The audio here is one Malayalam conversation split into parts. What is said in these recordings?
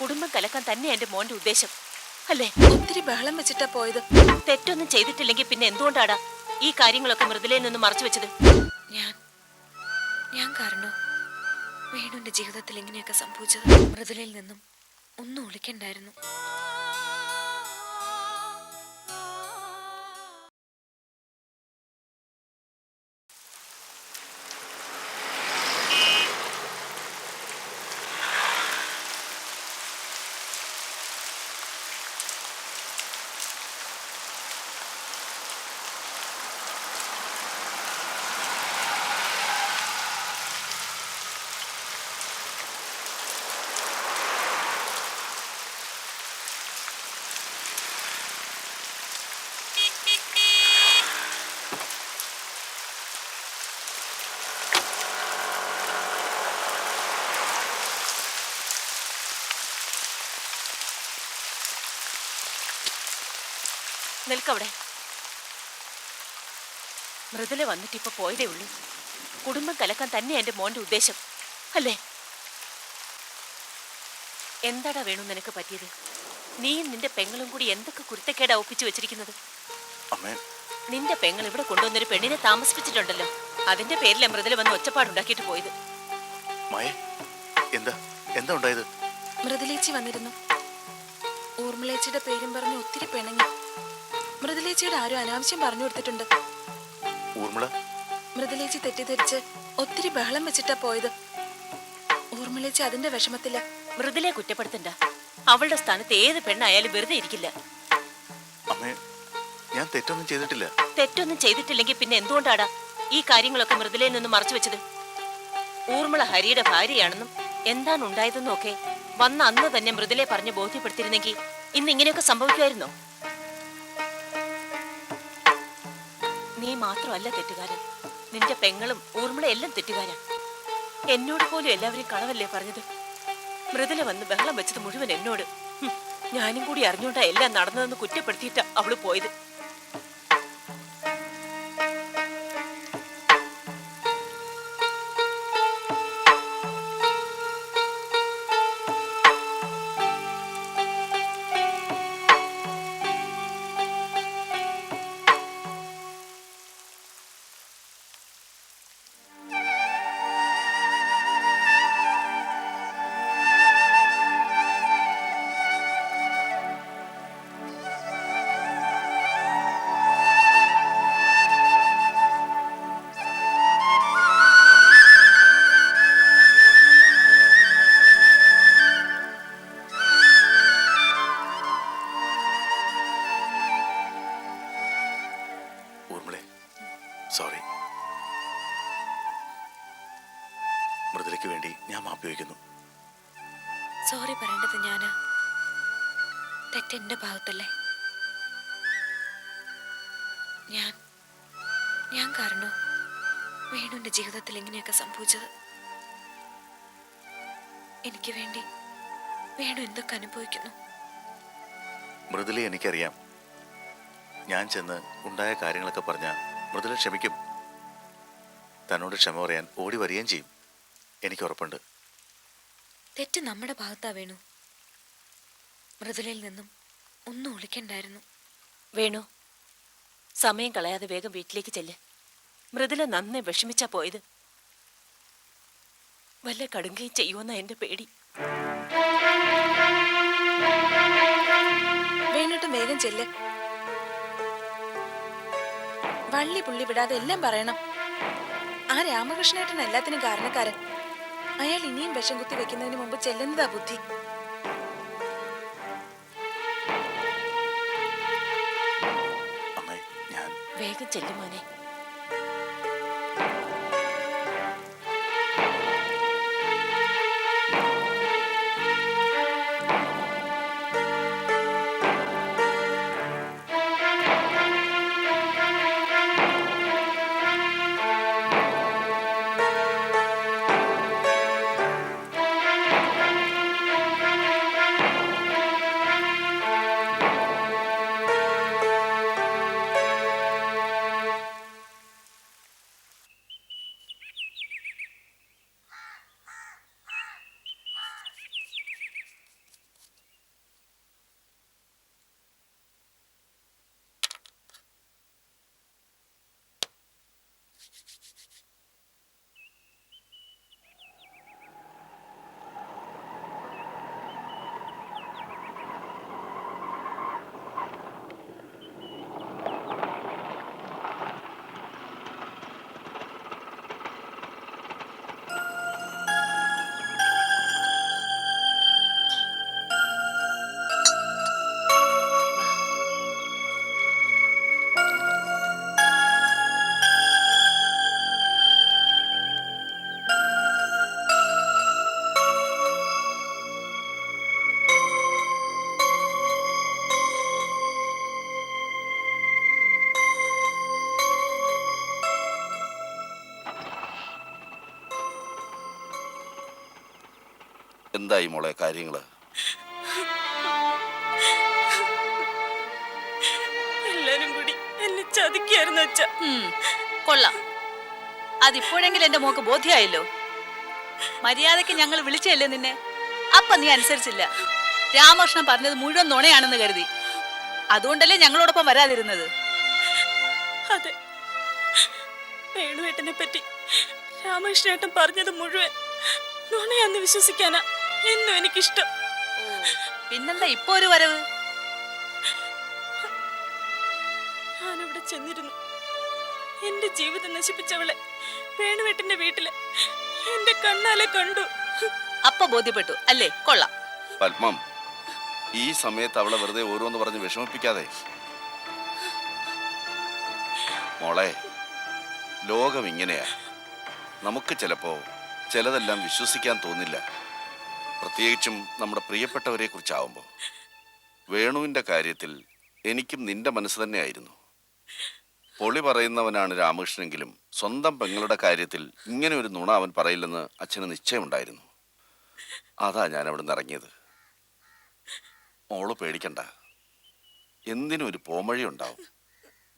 കുടുംബം കലക്കാൻ തന്നെ എന്റെ മോന്റെ ഉദ്ദേശം. അല്ലേ? ഒത്തിരി ബഹളം വെച്ചിട്ടാ പോയത്. തെറ്റൊന്നും ചെയ്തിട്ടില്ലെങ്കിൽ പിന്നെ എന്തുകൊണ്ടാടാ ഈ കാര്യങ്ങളൊക്കെ മൃദുലയിൽ നിന്ന് മറച്ചു വെച്ചത്? ഞാൻ ഞാൻ കാരണം? വേണുവിന്റെ ജീവിതത്തിൽ ഇങ്ങനെയൊക്കെ സംഭവിച്ചത് മൃദുലയിൽ നിന്നും ഒന്നും ഒളിക്കണ്ടായിരുന്നു. നിൽക്കവിടെ. മൃദുല വന്നിട്ട് ഇപ്പൊ പോയതേ ഉള്ളൂ. കുടുംബം കലക്കാൻ തന്നെ എന്റെ മോന്റെ ഉദ്ദേശം. അല്ലേ? എന്താടാ വേണു നിനക്ക് പറ്റിയത്? നീയും നിന്റെ പെങ്ങളും കൂടി എന്തൊക്കെ കുരുത്തക്കേടാ ഒപ്പിച്ചു വെച്ചിരിക്കുന്നത്? അമ്മേ. നിന്റെ പെങ്ങൾ ഇവിടെ കൊണ്ടുവന്നൊരു പെണ്ണിനെ താമസിപ്പിച്ചിട്ടുണ്ടല്ലോ. അതിന്റെ പേരിലെ മൃദുല വന്ന് ഒച്ചപ്പാടുണ്ടാക്കിയിട്ട് പോയത്. മായേ എന്താ? എന്താ ഉണ്ടായത്? മൃദുലേച്ചി വന്നിരുന്നു. ഊർമിളേച്ചിയുടെ പേരും പറഞ്ഞ് ഒത്തിരി പിണങ്ങി. മൃദുലേച്ചിയുടെ ആരും അനാവശ്യം പറഞ്ഞു കൊടുത്തിട്ടുണ്ട്. ഊർമിള? മൃദുലേച്ചി തെറ്റിദ്ധരിച്ച് ഒത്തിരി ബഹളം വെച്ചിട്ടാ പോയത്. ഊർമിളേച്ചി അതിന്റെ വിഷമത്തിൽ. മൃദുലെ കുറ്റപ്പെടുത്തണ്ട. അവളുടെ സ്ഥാനത്ത് ഏത് പെണ്ണായാലും വെറുതെ ഇരിക്കില്ല. അമ്മേ ഞാൻ തെറ്റൊന്നും ചെയ്തിട്ടില്ല. തെറ്റൊന്നും ചെയ്തിട്ടില്ലെങ്കിൽ പിന്നെ എന്തുകൊണ്ടാടാ ഈ കാര്യങ്ങളൊക്കെ മൃദുലയിൽ നിന്ന് മറച്ചു വെച്ചത്? ഊർമിള ഹരിയുടെ ഭാര്യയാണെന്നും എന്താണ് ഉണ്ടായതെന്നും ഒക്കെ വന്ന അന്ന് തന്നെ മൃദുലെ പറഞ്ഞ് ബോധ്യപ്പെടുത്തിയിരുന്നെങ്കിൽ ഇന്ന് ഇങ്ങനെയൊക്കെ സംഭവിക്കുമായിരുന്നോ? നീ മാത്രമല്ല തെറ്റുകാരൻ. നിന്റെ പെങ്ങളും ഊർമിള എല്ലാം തെറ്റുകാരാ. എന്നോട് പോലും എല്ലാവരും കളവല്ലേ പറഞ്ഞത്? മൃദുല വന്ന് ബഹളം വെച്ചത് മുഴുവൻ എന്നോട്. ഞാനും കൂടി അറിഞ്ഞോണ്ടാ എല്ലാം നടന്നതെന്ന് കുറ്റപ്പെടുത്തിയിട്ടാ അവൾ പോയത്. മൃദുലയ്ക്ക് വേണ്ടി ഞാൻ മാപ്പി വയ്ക്കുന്നു സോറി പറയേണ്ടത് ഞാനാ തെറ്റെന്റെ ഭാഗത്തല്ലേ? ഞാൻ ഞാൻ കാരണോ വേണുവിന്റെ ജീവിതത്തിൽ ഇങ്ങനെയൊക്കെ സംഭവിച്ചത്? എനിക്ക് വേണ്ടി വേണു എന്തൊക്കെ അനുഭവിക്കുന്നു? മൃദുല എനിക്കറിയാം. ഞാൻ ചെന്ന് ഉണ്ടായ കാര്യങ്ങളൊക്കെ പറഞ്ഞ മൃദുല ക്ഷമിക്കും. തന്നോട് ക്ഷമ പറയാൻ ഓടി വരികയും ചെയ്യും. എനിക്ക് ഉറപ്പുണ്ട് തെറ്റ് നമ്മുടെ ഭാഗത്താ വേണു. മൃദുലയിൽ നിന്നും ഒന്നും ഒളിക്കണ്ടായിരുന്നു. വേണു സമയം കളയാതെ വേഗം വീട്ടിലേക്ക് ചെല്ല്. മൃദുല നന്നെ വിഷമിച്ചാ പോയത്. വല്ല കടുങ്കയും ചെയ്യുമെന്ന എന്റെ പേടി. വേണിട്ട് വേഗം ചെല്ല്. വള്ളി പുള്ളി വിടാതെ എല്ലാം പറയണം. ആ രാമകൃഷ്ണേട്ടൻ എല്ലാത്തിനും കാരണക്കാരൻ. അയാൾ ഇനിയും വിഷം കുത്തി വെക്കുന്നതിന് മുമ്പ് ചെല്ലുന്നതാ ബുദ്ധി. വേഗം ചെല്ലും എന്തായി മോളെ കാര്യങ്ങൾ എല്ലാരും കൂടി എന്നെ ചതിക്കായിരുന്നു അച്ഛ. ഉം, കൊള്ളാം. അതിപ്പോഴെങ്കിലും എന്റെ മോക്ക് ബോധ്യമായല്ലോ മര്യാദയ്ക്ക് ഞങ്ങൾ വിളിച്ചല്ലേ നിന്നെ? അപ്പൊ നീ അനുസരിച്ചില്ല. രാമകൃഷ്ണൻ പറഞ്ഞത് മുഴുവൻ നുണയാണെന്ന് കരുതി. അതുകൊണ്ടല്ലേ ഞങ്ങളോടൊപ്പം വരാതിരുന്നത്? അതെ. വേണുവേട്ടനെ പറ്റി രാമകൃഷ്ണേട്ടൻ പറഞ്ഞത് മുഴുവൻ നുണയാന്ന് വിശ്വസിക്കാനാ. എന്നും എനിക്കിഷ്ടം. പിന്നെന്താ ഇപ്പൊ ഒരു വരവ്? ഞാനവിടെ ചെന്നിരുന്നു. എന്റെ ജീവിതം നശിപ്പിച്ചവളെ വേണുവേട്ടിന്റെ വീട്ടിൽ എന്റെ കണ്ണാലെ കണ്ടു. അപ്പ ബോധ്യപ്പെട്ടു. അല്ലേ? കൊള്ളാം. പത്മം ഈ സമയത്ത് അവളെ വെറുതെ ഓരോന്ന് പറഞ്ഞ് വിഷമിപ്പിക്കാതെ. മോളെ ലോകം ഇങ്ങനെയാ. നമുക്ക് ചിലപ്പോ ചിലതെല്ലാം വിശ്വസിക്കാൻ തോന്നില്ല. പ്രത്യേകിച്ചും നമ്മുടെ പ്രിയപ്പെട്ടവരെ കുറിച്ചാവുമ്പോൾ വേണുവിന്റെ കാര്യത്തിൽ എനിക്കും നിന്റെ മനസ്സ് തന്നെയായിരുന്നു. പൊളി പറയുന്നവനാണ് രാമകൃഷ്ണനെങ്കിലും സ്വന്തം പെങ്ങളുടെ കാര്യത്തിൽ ഇങ്ങനെ ഒരു നുണ അവൻ പറയില്ലെന്ന് അച്ഛന് നിശ്ചയമുണ്ടായിരുന്നു. അതാ ഞാൻ അവിടെ നിന്ന് ഇറങ്ങിയത്. മോൾ പേടിക്കണ്ട. എന്തിനും ഒരു പോമഴി ഉണ്ടാവും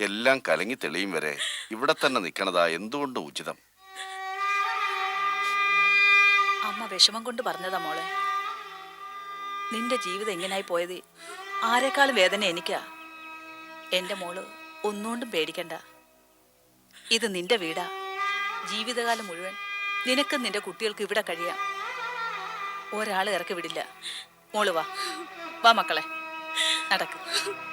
എല്ലാം കലങ്ങി തെളിയും വരെ ഇവിടെ തന്നെ നിൽക്കണതാ എന്തുകൊണ്ട് ഉചിതം? വിഷമം കൊണ്ട് പറഞ്ഞതാ മോളെ. നിന്റെ ജീവിതം എങ്ങനായി പോയത്? ആരെക്കാളും വേദന എനിക്കാ? എന്റെ മോൾ ഒന്നുകൊണ്ടും പേടിക്കണ്ട. ഇത് നിന്റെ വീടാ. ജീവിതകാലം മുഴുവൻ നിനക്കും നിന്റെ കുട്ടികൾക്ക് ഇവിടെ കഴിയാം. ഒരാൾ ഇറക്കി വിടില്ല. മോൾ വാ. വാ മക്കളെ. നടക്ക്.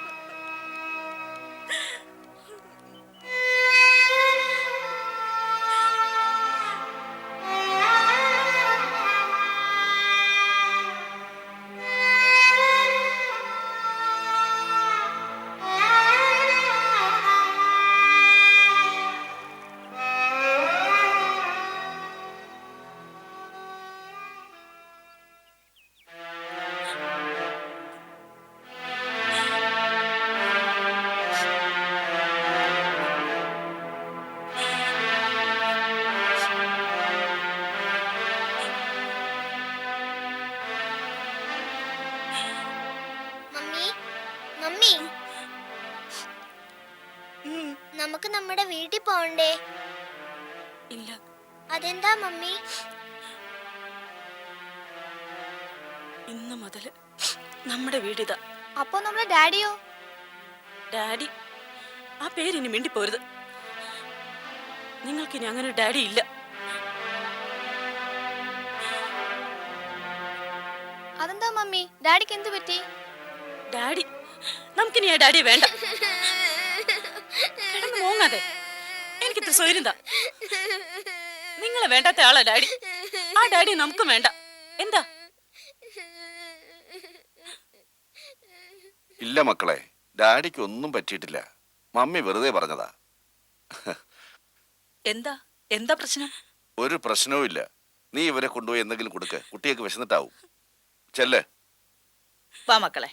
നമ്മുടെ വീട്ടിൽ പോണ്ടേ ഇല്ല. അതെന്താ മമ്മി? ഇന്ന് മുതൽ നമ്മുടെ വീടിതാ അപ്പൊ നമ്മുടെ ഡാഡിയോ? ഡാഡി? ആ പേരിനി മിണ്ടിപ്പോരുത് നിങ്ങൾക്കിനി അങ്ങനെ ഡാഡി ഇല്ല. അതെന്താ മമ്മി? ഡാഡിക്ക് എന്ത് പറ്റി? ഡാഡി നമുക്കിനി ആ ഡാഡി വേണ്ട. മോങ്ങാതെ. എനിക്കിത്ര സ്വൈര്യന്താ നിങ്ങളെ വേണ്ടാത്ത ആളാ ഡാഡി. ആ ഡാഡി നമുക്കും വേണ്ട. എന്താ? ഇല്ല മക്കളെ ഡാഡിക്ക് ഒന്നും പറ്റിയിട്ടില്ല. മമ്മി വെറുതെ പറഞ്ഞതാ. എന്താ? എന്താ പ്രശ്നം? ഒരു പ്രശ്നവും ഇല്ല. നീ ഇവരെ കൊണ്ടുപോയി എന്തെങ്കിലും കൊടുക്ക്. കുട്ടിയൊക്കെ വിശന്നിട്ടാവും. ചെല്ലേ. വാ മക്കളെ.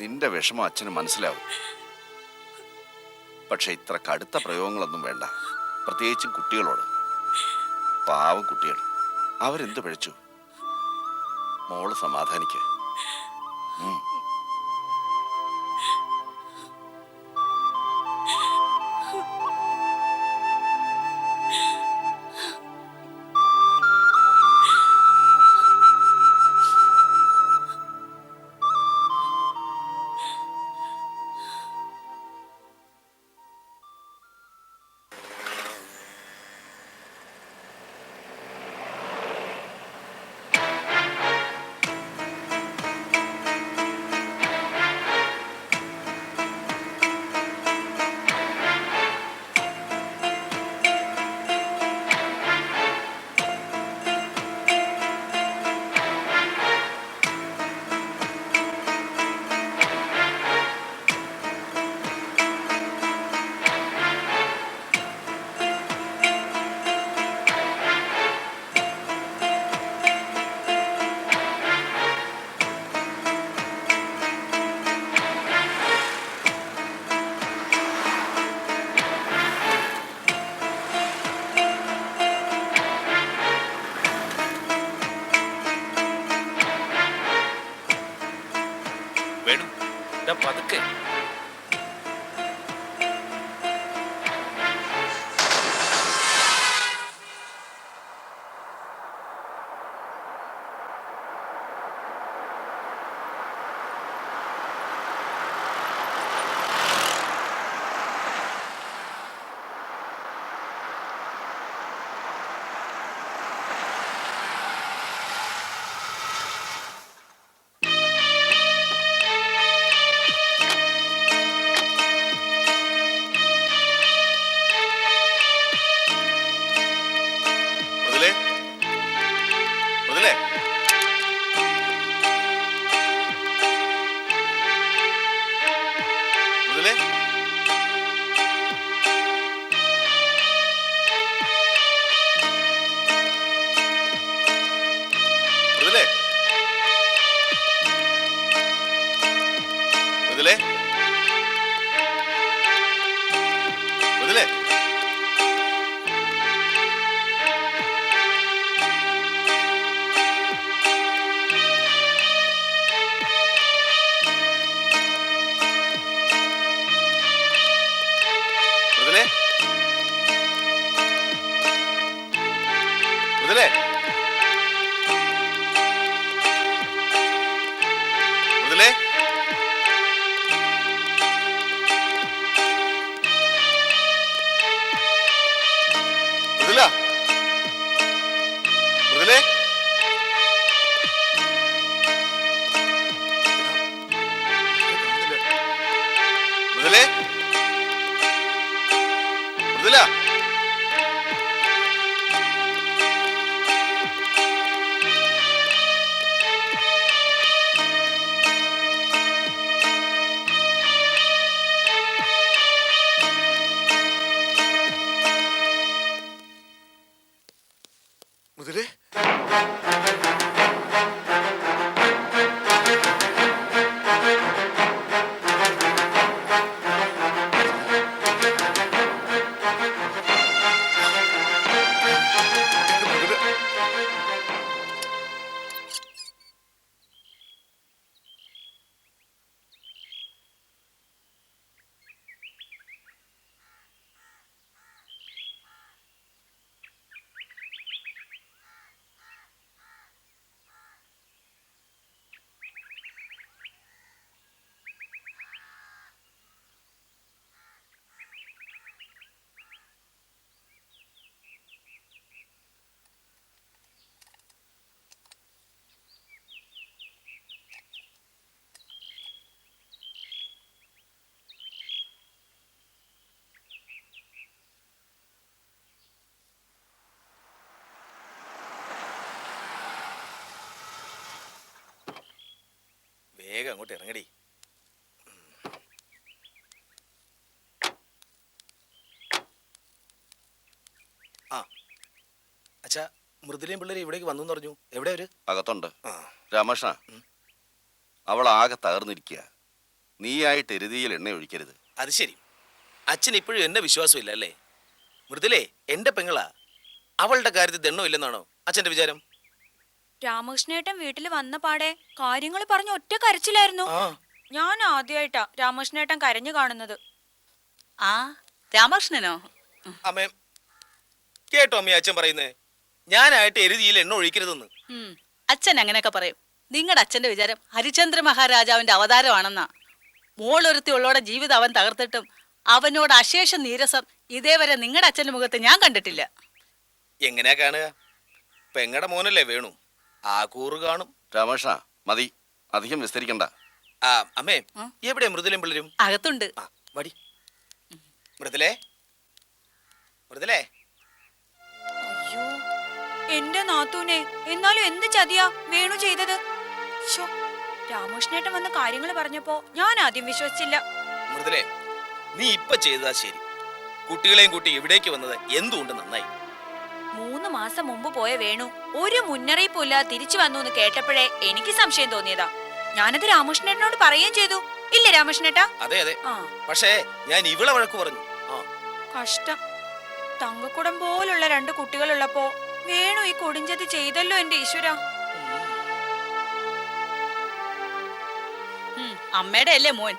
നിന്റെ വിഷമം അച്ഛന് മനസ്സിലാവും. പക്ഷെ ഇത്ര കടുത്ത പ്രയോഗങ്ങളൊന്നും വേണ്ട. പ്രത്യേകിച്ചും കുട്ടികളോട്. പാവം കുട്ടികൾ. അവരെന്ത് പിഴച്ചു മോൾ സമാധാനിക്ക്. வேணும். இந்த பதுக்கு അതിലെ വേഗം അങ്ങോട്ട് ഇറങ്ങടി. ആ. അച്ഛാ മൃദുലയും പിള്ളേരും ഇവിടേക്ക് വന്നു പറഞ്ഞു. എവിടെ അവർ? അകത്തുണ്ട്. രാമകൃഷ്ണ അവൾ ആകെ തകർന്നിരിക്കുക. നീയായിട്ട് എരുതിയിൽ എണ്ണ ഒഴിക്കരുത്. അത് ശരി. അച്ഛൻ ഇപ്പോഴും എന്നെ വിശ്വാസമില്ല അല്ലേ? മൃദുലേ എന്റെ പെങ്ങളാ. അവളുടെ കാര്യത്തിൽ ദണ്ണോ ഇല്ലെന്നാണോ അച്ഛന്റെ വിചാരം? രാമകൃഷ്ണേട്ടൻ വീട്ടിൽ വന്ന പാടെ കാര്യങ്ങൾ പറഞ്ഞ ഒറ്റ കരച്ചിലായിരുന്നു. ഞാൻ ആദ്യമായിട്ടാ രാമകൃഷ്ണേട്ടൻ കരഞ്ഞു കാണുന്നത്. ആ രാമകൃഷ്ണനോ? അമ്മേ കേട്ടോ അമ്മ അച്ഛൻ പറയുന്നേ. ഞാനായിട്ട് എരുതിയിൽ എണ്ണ ഒഴിക്കരുതെന്ന്. അച്ഛൻ അങ്ങനെയൊക്കെ പറയും. നിങ്ങളുടെ അച്ഛന്റെ വിചാരം ഹരിചന്ദ്ര മഹാരാജാവിന്റെ അവതാരമാണെന്നാ. മോളൊരുത്തി ഉള്ളോടെ ജീവിതം അവൻ തകർത്തിട്ടും അവനോട് അശേഷ നീരസം ഇതേവരെ നിങ്ങളുടെ അച്ഛന്റെ മുഖത്ത് ഞാൻ കണ്ടിട്ടില്ല. എങ്ങനെയാ കാണുക? പെങ്ങടെ മോനല്ലേ വേണു. ആ കൂറ് കാണും. രാമകൃഷ്ണ മതി. അധികം വിസ്തരിക്കണ്ട. ആ അമ്മേ എവിടെ മൃദുലയും പിള്ളരും? അകത്തുണ്ട്. ആ വടി. മൃദുലേ? മൃദുലേ? അയ്യോ എന്റെ നാത്തൂനെ. എന്നാലും എന്ത് ചതിയാ വേണു ചെയ്തത്? ശോ രാമകൃഷ്ണേട്ടൻ വന്ന കാര്യങ്ങൾ പറഞ്ഞപ്പോ ഞാൻ ആദ്യം വിശ്വസിച്ചില്ല. മൃദുലേ നീ ഇപ്പൊ ചെയ്താ ശരി. കുട്ടികളെയും കൂട്ടി ഇവിടേക്ക് വന്നത് എന്തുകൊണ്ട് നന്നായി? മൂന്ന് മാസം മുമ്പ് പോയ വേണു ഒരു മുന്നറിയിപ്പില്ല തിരിച്ചു വന്നു എന്ന് കേട്ടപ്പോഴേ എനിക്ക് സംശയം തോന്നിയതാ. ഞാനത് രാമകൃഷ്ണേട്ടനോട് പറയുകയും ചെയ്തു. ഇല്ല രാമകൃഷ്ണേട്ടാ അതെ അതെ. പക്ഷേ ഞാൻ ഇവളെ വഴക്ക് പറഞ്ഞു. ആ. കഷ്ടം. തങ്കക്കുടം പോലുള്ള രണ്ട് കുട്ടികളുള്ളപ്പോ വേണു ഈ കൊടിഞ്ചത് ചെയ്തല്ലോ എന്റെ ഈശ്വര. അമ്മയുടെ അല്ലേ മോൻ?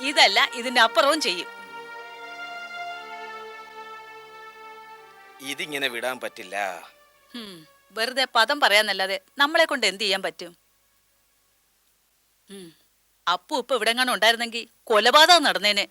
ഇതല്ല ഇതിന്റെ അപ്പുറവും ചെയ്യും. ഇതിങ്ങനെ വിടാൻ പറ്റില്ല. വെറുതെ പദം പറയാന്നല്ലാതെ നമ്മളെ കൊണ്ട് എന്ത് ചെയ്യാൻ പറ്റും? ഉം, അപ്പു ഇപ്പൊ ഇവിടെങ്ങാനും ഉണ്ടായിരുന്നെങ്കിൽ കൊലപാതകം നടന്നേനെ.